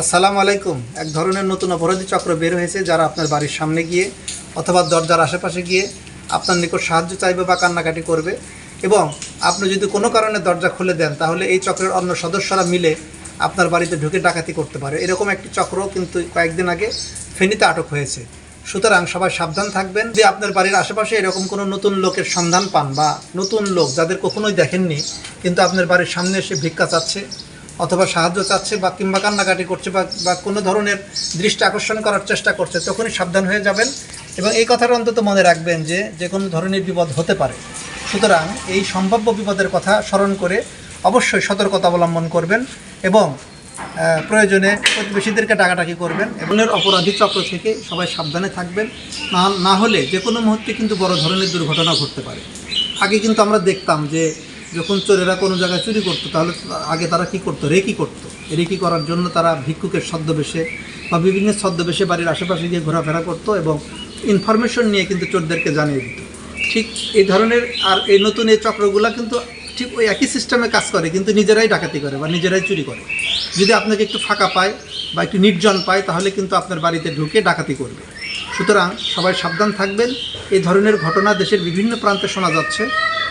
আসসালামু আলাইকুম। এক ধরনের নতুন অপরাধী চক্র বের হয়েছে যারা আপনার বাড়ির সামনে গিয়ে অথবা দরজার আশেপাশে গিয়ে আপনার নিকট সাহায্য চাইবে বা কান্নাকাটি করবে এবং আপনি যদি কোনো কারণে দরজা খুলে দেন, তাহলে এই চক্রের অন্য সদস্যরা মিলে আপনার বাড়িতে ঢুকে ডাকাতি করতে পারে। এরকম একটি চক্র কিন্তু কয়েকদিন আগে ফেনীতে আটক হয়েছে। সুতরাং সবাই সাবধান থাকবেন। যে আপনার বাড়ির আশেপাশে এরকম কোনো নতুন লোকের সন্ধান পান বা নতুন লোক যাদের কখনোই দেখেননি, কিন্তু আপনার বাড়ির সামনে এসে ভিক্ষা চাচ্ছে অথবা সাহায্য চাচ্ছে বা কিংবা কান্নাকাটি করছে বা বা কোনো ধরনের দৃষ্টি আকর্ষণ করার চেষ্টা করছে, তখনই সাবধান হয়ে যাবেন। এবং এই কথাটা অন্তত মনে রাখবেন যে যে কোনো ধরনের বিপদ হতে পারে। সুতরাং এই সম্ভাব্য বিপদের কথা স্মরণ করে অবশ্যই সতর্কতা অবলম্বন করবেন এবং প্রয়োজনে প্রতিবেশীদেরকে ডাকাটাকি করবেন। এবং অপরাধী চক্র থেকে সবাই সাবধানে থাকবেন। না না হলে যে কোনো মুহূর্তে কিন্তু বড় ধরনের দুর্ঘটনা ঘটতে পারে। আগে কিন্তু আমরা দেখতাম যে যখন চোরেরা কোনো জায়গায় চুরি করতো, তাহলে আগে তারা কি করতো? রেকি করতো। রেকি করার জন্য তারা ভিক্ষুকের ছদ্মবেশে বা বিভিন্ন ছদ্মবেশে বাড়ির আশেপাশে গিয়ে ঘোরাফেরা করতো এবং ইনফরমেশন নিয়ে কিন্তু চোরদেরকে জানিয়ে দিত। ঠিক এই ধরনের আর এই নতুন এই চক্রগুলো কিন্তু ঠিক ওই একই সিস্টেমে কাজ করে, কিন্তু নিজেরাই ডাকাতি করে বা নিজেরাই চুরি করে। যদি আপনাকে একটু ফাঁকা পায় বা একটু নির্জন পায়, তাহলে কিন্তু আপনার বাড়িতে ঢুকে ডাকাতি করবে। সুতরাং সবাই সাবধান থাকবেন। এই ধরনের ঘটনা দেশের বিভিন্ন প্রান্তে শোনা যাচ্ছে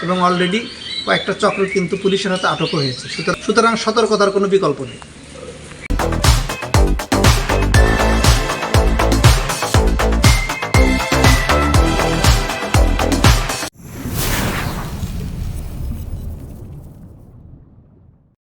এবং অলরেডি কয়েকটা চক্র কিন্তু পুলিশের হাতে আটক হয়েছে। সুতরাং সুতরাং সতর্কতার কোনো বিকল্প নেই।